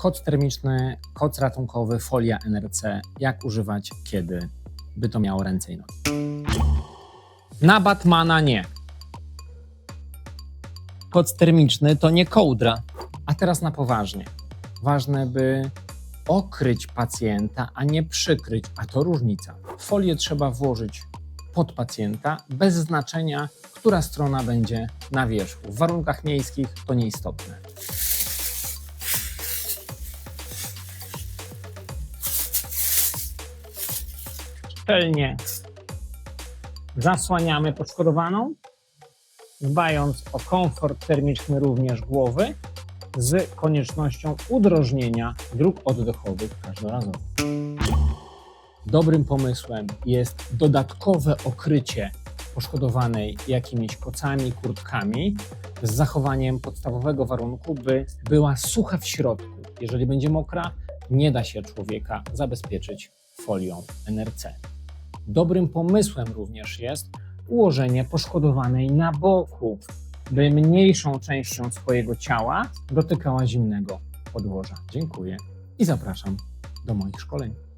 Kod termiczny, kod ratunkowy, folia NRC. Jak używać, kiedy, by to miało ręce i nogi. Na Batmana nie. Kod termiczny to nie kołdra. A teraz na poważnie. Ważne, by okryć pacjenta, a nie przykryć, a to różnica. Folię trzeba włożyć pod pacjenta, bez znaczenia, która strona będzie na wierzchu. W warunkach miejskich to nieistotne. Szczelnie zasłaniamy poszkodowaną, dbając o komfort termiczny również głowy, z koniecznością udrożnienia dróg oddechowych każdorazowo. Dobrym pomysłem jest dodatkowe okrycie poszkodowanej jakimiś kocami, kurtkami z zachowaniem podstawowego warunku, by była sucha w środku. Jeżeli będzie mokra, nie da się człowieka zabezpieczyć folią NRC. Dobrym pomysłem również jest ułożenie poszkodowanej na boku, by mniejszą częścią swojego ciała dotykała zimnego podłoża. Dziękuję i zapraszam do moich szkoleń.